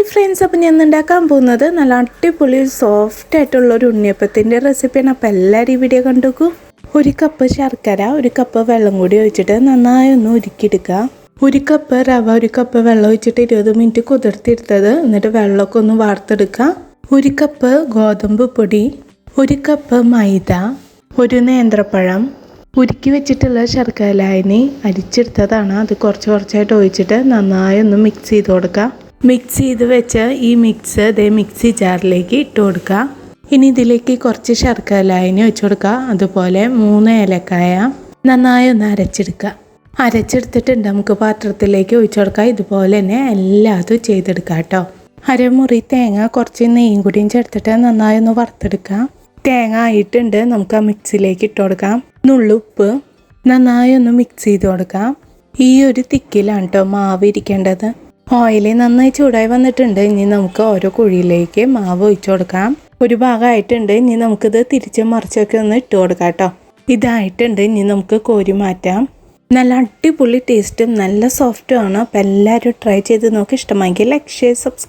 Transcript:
Hi friends അപ്പം ഞാൻ ഉണ്ടാക്കാൻ പോകുന്നത് നല്ല അടിപൊളി സോഫ്റ്റ് ആയിട്ടുള്ള ഒരു ഉണ്ണിയപ്പത്തിന്റെ റെസിപ്പിയാണ് അപ്പോൾ എല്ലാവരും ഈ വീഡിയോ കണ്ടുക്കൂ ഒരു കപ്പ് ശർക്കര ഒരു കപ്പ് വെള്ളം കൂടി ഒഴിച്ചിട്ട് നന്നായി ഒന്ന് ഉരുക്കിയെടുക്കുക. ഒരു കപ്പ് റവ ഒരു കപ്പ് വെള്ളം ഒഴിച്ചിട്ട് ഇരുപത് മിനിറ്റ് കുതിർത്തിയെടുത്തത്. എന്നിട്ട് വെള്ളമൊക്കെ ഒന്ന് വാർത്തെടുക്കുക. ഒരു കപ്പ് ഗോതമ്പ് പൊടി ഒരു കപ്പ് മൈദ ഒരു നേന്ത്രപ്പഴം. ഉരുക്കി വെച്ചിട്ടുള്ള ശർക്കര ലായനി അരിച്ചെടുത്തതാണ്. അത് കുറച്ച് കുറച്ചായിട്ട് ഒഴിച്ചിട്ട് നന്നായി ഒന്ന് മിക്സ് ചെയ്ത് കൊടുക്കുക. മിക്സ് ചെയ്ത് വെച്ച ഈ മിക്സ് ഇതേ മിക്സി ജാറിലേക്ക് ഇട്ട് കൊടുക്കുക ഇനി ഇതിലേക്ക് കുറച്ച് ശർക്കര ലായനി വെച്ച് കൊടുക്കുക അതുപോലെ മൂന്ന് ഏലക്കായ നന്നായി ഒന്ന് അരച്ചെടുക്കുക അരച്ചെടുത്തിട്ടുണ്ട്. നമുക്ക് പാത്രത്തിലേക്ക് ഒഴിച്ചു കൊടുക്കുക ഇതുപോലെ തന്നെ എല്ലാതും ചെയ്തെടുക്കുക കേട്ടോ. അരമുറി തേങ്ങ കുറച്ച് നെയ്യും കൂടിയും ചേർത്തിട്ട് നന്നായി ഒന്ന് വറുത്തെടുക്കുക തേങ്ങ ആയിട്ടുണ്ട്. നമുക്ക് ആ മിക്സിയിലേക്ക് ഇട്ട് കൊടുക്കാം. നുള്ളുപ്പ് നന്നായി ഒന്ന് മിക്സ് ചെയ്ത് കൊടുക്കാം. ഈ ഒരു തിക്കിലാണ് കേട്ടോ മാവ് ഇരിക്കേണ്ടത്. ഓയിൽ നന്നായി ചൂടായി വന്നിട്ടുണ്ട്. ഇനി നമുക്ക് ഓരോ കുഴിയിലേക്ക് മാവ് ഒഴിച്ചു കൊടുക്കാം. ഒരു ഭാഗമായിട്ടുണ്ട്. ഇനി നമുക്കിത് തിരിച്ച് മറിച്ചൊക്കെ ഒന്ന് ഇട്ട് കൊടുക്കാം കേട്ടോ ഇതായിട്ടുണ്ട്. ഇനി നമുക്ക് കോരി മാറ്റാം. നല്ല അടിപൊളി ടേസ്റ്റും നല്ല സോഫ്റ്റും ആണ്. അപ്പം എല്ലാവരും ട്രൈ ചെയ്ത് നോക്കി. ഇഷ്ടമാക്കി ലൈക്ക് ഷെയർ സബ്സ്ക്രൈബ്